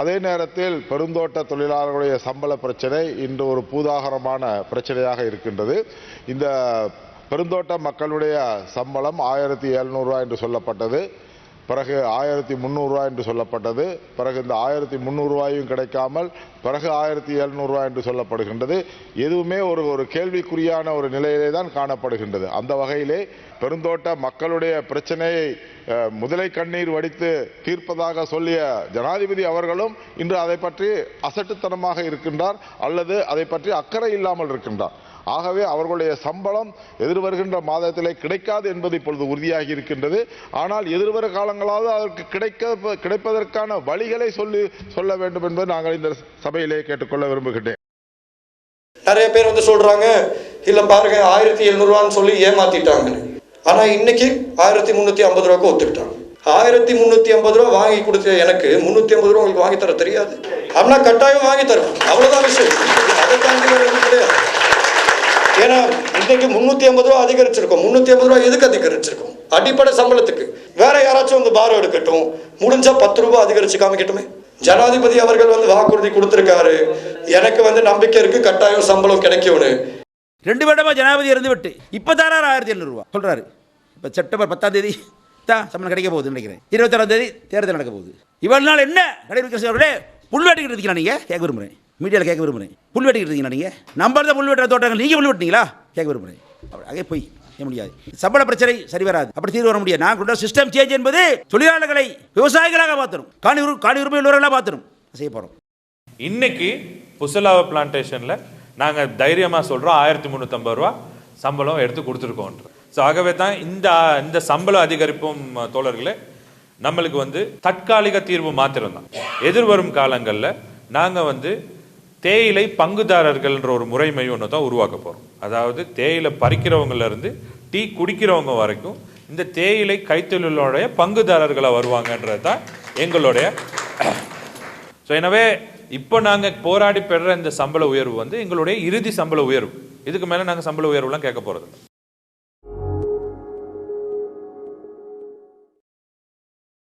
அதே நேரத்தில் பெருந்தோட்ட தொழிலாளர்களுடைய சம்பள பிரச்சனை இன்று ஒரு பூதாகரமான பிரச்சனையாக இருக்கின்றது. இந்த பெருந்தோட்ட மக்களுடைய சம்பளம் ஆயிரத்தி எழுநூறுவா என்று சொல்லப்பட்டது. பிறகு ஆயிரத்தி முந்நூறுரூவா என்று சொல்லப்பட்டது. பிறகு இந்த ஆயிரத்தி முந்நூறுரூவாயும் கிடைக்காமல் பிறகு ஆயிரத்தி எழுநூறுவா என்று சொல்லப்படுகின்றது. எதுவுமே ஒரு ஒரு கேள்விக்குறியான ஒரு நிலையிலே தான் காணப்படுகின்றது. அந்த வகையிலே பெருந்தோட்ட மக்களுடைய பிரச்சனையை முதலை கண்ணீர் வடித்து தீர்ப்பதாக சொல்லிய ஜனாதிபதி அவர்களும் இன்று அதை பற்றி அசட்டுத்தனமாக இருக்கின்றார் அல்லது அதை பற்றி அக்கறை இல்லாமல் இருக்கின்றார். ஆகவே அவர்களுடைய சம்பளம் எதிர்வருகின்ற மாதத்திலே கிடைக்காது என்பது இப்பொழுது உறுதியாகி இருக்கின்றது. ஆனால் எதிர்வரும் காலங்களாவது அதற்கு கிடைக்க கிடைப்பதற்கான வழிகளை சொல்லி சொல்ல வேண்டும் என்பது நாங்கள் இந்த சபையிலே கேட்டுக்கொள்ள விரும்புகின்றேன். நிறைய பேர் வந்து சொல்றாங்க இல்ல பாருங்க ஆயிரத்தி எழுநூறுவான்னு சொல்லி ஏமாத்திட்டாங்க. ஆனா இன்னைக்கு ஆயிரத்தி முந்நூற்றி ஐம்பது ரூபாய்க்கு ஒத்துக்கிட்டாங்க. ஆயிரத்தி முந்நூற்றி ஐம்பது ரூபா வாங்கி கொடுத்த எனக்கு முந்நூத்தி ஐம்பது ரூபா உங்களுக்கு வாங்கி தர தெரியாது. அப்படின்னா கட்டாயம் வாங்கி தரும் அவ்வளவுதான் விஷயம். அதை தாண்டி கிடையாது. ஏன்னா இன்றைக்கு முந்நூற்றி ஐம்பது ரூபா அதிகரிச்சிருக்கோம். முந்நூற்றி ஐம்பது ரூபா எதுக்கு அதிகரிச்சிருக்கோம்? அடிப்படை சம்பளத்துக்கு. வேற யாராச்சும் வந்து பாரம் எடுக்கட்டும். முடிஞ்சா பத்து ரூபாய் அதிகரிச்சு காமிக்கட்டுமே? ஜனாதிபதி அவர்கள் வந்து வாக்குறுதி கொடுத்திருக்காரு. எனக்கு வந்து நம்பிக்கை இருக்கு கட்டாயம் சம்பளம் கிடைக்கும்னு. ரெண்டு வருடமா ஜனாதிபதி இருந்து விட்டு இப்போ தராரு ஆயிரத்தி ரூபா. சொல்றாரு. இப்போ செப்டம்பர் பத்தாம் தேதி தான் சம்பளம் கிடைக்க போகுதுன்னு நினைக்கிறேன். இருபத்தாறாம் தேதி தேர்தல் நடக்க போகுது. இவ்வளவு நாள் என்ன நடைபெற்ற அவர்களே? நீங்க இருக்கீங்களா நீங்கள் கேட்க விரும்புகிறேன் மீடியாவில் கேட்க விரும்புகிறேன் புல் வெட்டிக்கிட்டு இருக்கீங்களா நீங்கள் நம்ம தான் புல் வெட்டுற தோட்டங்கள் நீங்கள் புல் வெட்டினீங்களா? கேட்க விரும்புகிறேன் அப்படி அங்கே போய் செய்ய முடியாது. சம்பள பிரச்சனை சரி வராது. அப்படி தீர்வு வர முடியாது. நான் கொண்ட சிஸ்டம் சேஞ்ச் என்பது தொழிலாளர்களை விவசாயிகளாக பார்த்துரும் காணி உரு காணி உரிமை உள்ளவர்களாக பார்த்துரும் செய்ய போகிறோம் இன்னைக்கு புசலாவ பிளான்டேஷனில் நாங்கள் தைரியமாக சொல்கிறோம் ஆயிரத்தி முந்நூற்றம்பது ரூபா சம்பளம் எடுத்து கொடுத்துருக்கோன்ற ஸோ ஆகவே தான் இந்த இந்த சம்பள அதிகரிப்பும் தோழர்களே நம்மளுக்கு வந்து தற்காலிக தீர்வு மாத்திரம்தான். எதிர்வரும் காலங்களில் நாங்கள் வந்து தேயிலை பங்குதாரர்கள்ன்ற ஒரு முறைமை ஒன்று தான் உருவாக்க போகிறோம் அதாவது தேயிலை பறிக்கிறவங்கலேருந்து டீ குடிக்கிறவங்க வரைக்கும் இந்த தேயிலை கைத்தொழிலோடைய பங்குதாரர்களாக வருவாங்கன்றது தான் எங்களுடைய ஸோ எனவே இப்போ நாங்கள் போராடி பெறுற இந்த சம்பள உயர்வு வந்து எங்களுடைய இறுதி சம்பள உயர்வு. இதுக்கு மேலே நாங்கள் சம்பள உயர்வுலாம் கேட்க போகிறது